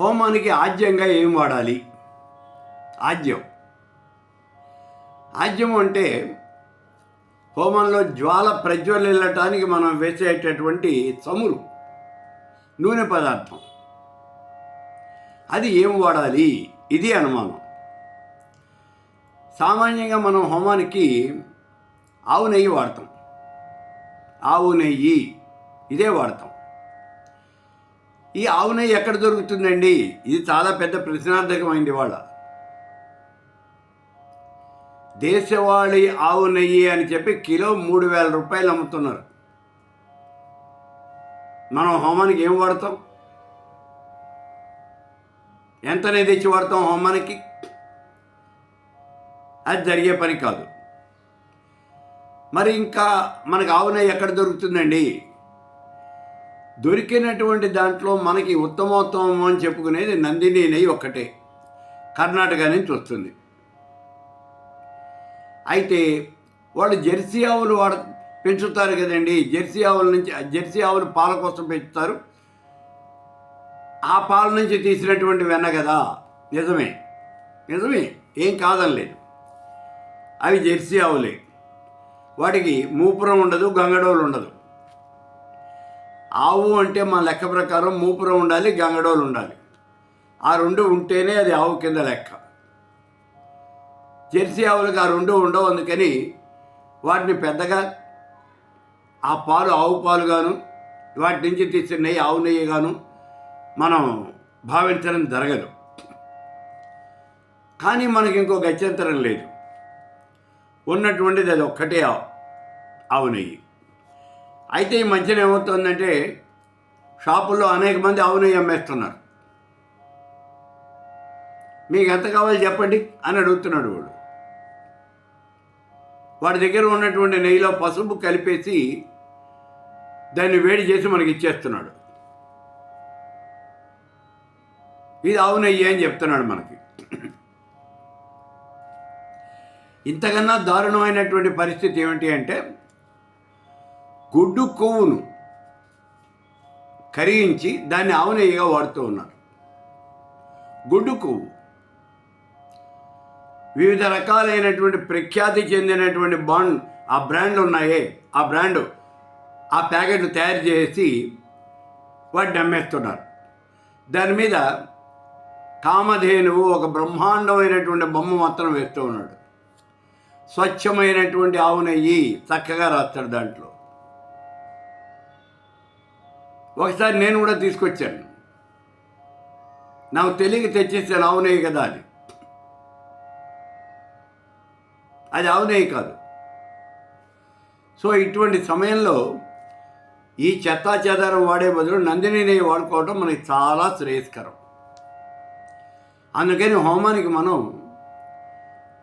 హోమానికి ఆజ్యంగా ఏం వాడాలి? ఆజ్యం ఆజ్యం అంటే హోమంలో జ్వాల ప్రజ్వలిల్లటానికి మనం వేసేటటువంటి చమురు నూనె పదార్థం. అది ఏం వాడాలి? ఇది అనుమానం. సామాన్యంగా మనం హోమానికి ఆవు నెయ్యి వాడతాం. ఆవు నెయ్యి ఇదే వాడతాం. ఈ ఆవు నెయ్యి ఎక్కడ దొరుకుతుందండి? ఇది చాలా పెద్ద ప్రశ్నార్థకమైంది వాళ్ళ దేశవాళీ ఆవు నెయ్యి అని చెప్పి కిలో మూడు వేల రూపాయలు అమ్ముతున్నారు. మనం హోమానికి ఏం వాడతాం? ఎంత నెయ్యి తెచ్చి వాడతాం హోమానికి? అది జరిగే పని కాదు. మరి ఇంకా మనకు ఆవు నెయ్యి ఎక్కడ దొరుకుతుందండి? దొరికినటువంటి దాంట్లో మనకి ఉత్తమోత్తమం అని చెప్పుకునేది నందిని నెయ్యి ఒక్కటే. కర్ణాటక నుంచి వస్తుంది. అయితే వాళ్ళు జెర్సీ ఆవులు వాడ పెంచుతారు కదండి. జెర్సీ ఆవుల నుంచి జెర్సీ ఆవులు పాల కోసం పెంచుతారు. ఆ పాల నుంచి తీసినటువంటి వెన్న కదా. నిజమే. నిజమే. ఏం కాదనలేదు అవి జెర్సీ ఆవులే. వాటికి మూపురం ఉండదు గంగడోలు ఉండదు. ఆవు అంటే మా లెక్క ప్రకారం మూపురం ఉండాలి గంగడోలు ఉండాలి. ఆ రెండు ఉంటేనే అది ఆవు కింద లెక్క. జెర్సీ ఆవులకు ఆ రెండు ఉండవు అందుకని వాటిని పెద్దగా ఆ పాలు ఆవు పాలు గాను వాటి నుంచి తీసిన నెయ్యి ఆవు నెయ్యి గాను మనం భావించడం జరగదు. కానీ మనకి ఇంకో గత్యంతరం లేదు. ఉన్నటువంటిది అది ఒక్కటే ఆవు ఆవు నెయ్యి. అయితే ఈ మధ్యన ఏమవుతుందంటే షాపుల్లో అనేక మంది ఆవు నెయ్యి అమ్మేస్తున్నారు. మీకు ఎంత కావాలి చెప్పండి అని అడుగుతున్నాడు వాడు. వాడి దగ్గర ఉన్నటువంటి నెయ్యిలో పసుపు కలిపేసి దాన్ని వేడి చేసి మనకి ఇచ్చేస్తున్నాడు. ఇది ఆవు నెయ్యి అని చెప్తున్నాడు మనకి. ఇంతకన్నా దారుణమైనటువంటి పరిస్థితి ఏమిటి అంటే గుడ్డు కొవ్వును కరిగించి దాన్ని ఆవు నెయ్యిగా వాడుతూ ఉన్నారు గుడ్డు కొవ్వు వివిధ రకాలైనటువంటి ప్రఖ్యాతి చెందినటువంటి బాండ్ ఆ బ్రాండ్లు ఉన్నాయే. ఆ బ్రాండ్ ఆ ప్యాకెట్లు తయారు చేసి వాటిని అమ్మేస్తున్నారు. దాని మీద కామధేనువు ఒక బ్రహ్మాండమైనటువంటి బొమ్మ మాత్రం వేస్తూ ఉన్నాడు. స్వచ్ఛమైనటువంటి ఆవు నెయ్యి చక్కగా రాస్తాడు దాంట్లో. ఒకసారి నేను కూడా తీసుకొచ్చాను. నాకు తెలియక తెచ్చేస్తే ఆవు కదా అది. అది ఆవు కాదు. సో ఇటువంటి సమయంలో ఈ చెత్తా చెదారం వాడే బదులు నందిని నెయ్యి వాడుకోవడం మనకి చాలా శ్రేయస్కరం. అందుకని హోమానికి మనం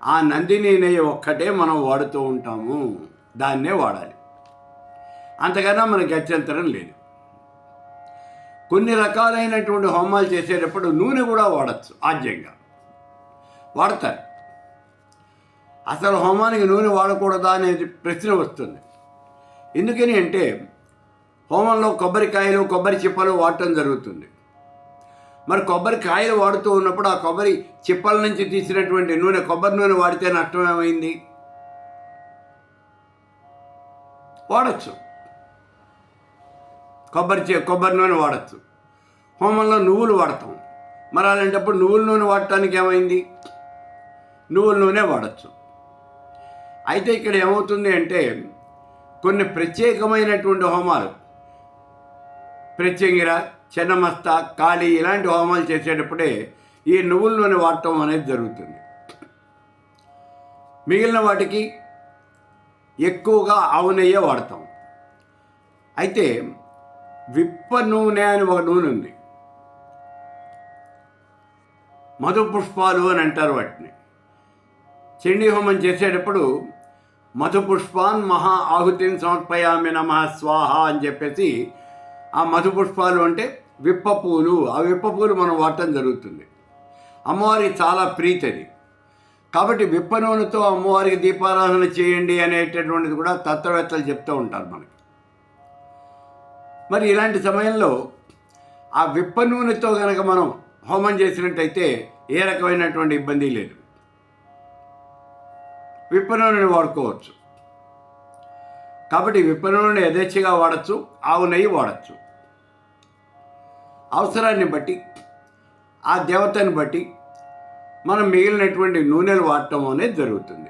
ఆ నందిని నెయ్యి ఒక్కటే మనం వాడుతూ ఉంటాము. దాన్నే వాడాలి. అంతకన్నా మనకి అత్యంతరం లేదు. కొన్ని రకాలైనటువంటి హోమాలు చేసేటప్పుడు నూనె కూడా వాడచ్చు ఆద్యంగా వాడతారు. అసలు హోమానికి నూనె వాడకూడదా అనేది ప్రశ్న వస్తుంది. ఎందుకని అంటే హోమంలో కొబ్బరికాయలు కొబ్బరి చిప్పలు వాడటం జరుగుతుంది. మరి కొబ్బరికాయలు వాడుతూ ఉన్నప్పుడు ఆ కొబ్బరి చిప్పల నుంచి తీసినటువంటి నూనె కొబ్బరి నూనె వాడితే నష్టమేమైంది? వాడచ్చు. కొబ్బరి చే కొబ్బరి నూనె వాడచ్చు. హోమంలో నువ్వులు వాడతాం. మరి అలాంటప్పుడు నువ్వుల నూనె వాడటానికి ఏమైంది? నువ్వుల నూనె వాడచ్చు. అయితే ఇక్కడ ఏమవుతుంది అంటే కొన్ని ప్రత్యేకమైనటువంటి హోమాలు. ప్రత్యంగిర చిన్నమస్త కాళీ ఇలాంటి హోమాలు చేసేటప్పుడే ఈ నువ్వుల నూనె వాడటం అనేది జరుగుతుంది. మిగిలిన వాటికి ఎక్కువగా ఆవు నెయ్యే వాడతాం. అయితే విప్ప నూనె అని ఒక నూనె ఉంది. మధు పుష్పాలు అని అంటారు వాటిని. చండీ హోమం చేసేటప్పుడు మధు పుష్పాన్ మహా ఆహుతిని సమర్పయామి నమ స్వాహ అని చెప్పేసి ఆ మధు పుష్పాలు అంటే విప్ప పూలు. ఆ విప్ప పూలు మనం వాడటం జరుగుతుంది. అమ్మవారికి చాలా ప్రీతది కాబట్టి విప్ప నూనెతో అమ్మవారికి దీపారాధన చేయండి అనేటటువంటిది కూడా తత్వవేత్తలు చెప్తూ ఉంటారు మనకి. మరి ఇలాంటి సమయంలో ఆ విప్ప నూనెతో కనుక మనం హోమం చేసినట్టయితే ఏ రకమైనటువంటి ఇబ్బంది లేదు. విప్ప నూనెని వాడుకోవచ్చు. కాబట్టి విప్ప నూనె యథేచ్ఛగా వాడచ్చు ఆవు నెయ్యి వాడచ్చు. అవసరాన్ని బట్టి ఆ దేవతని బట్టి మనం మిగిలినటువంటి నూనెలు వాడటం అనేది జరుగుతుంది.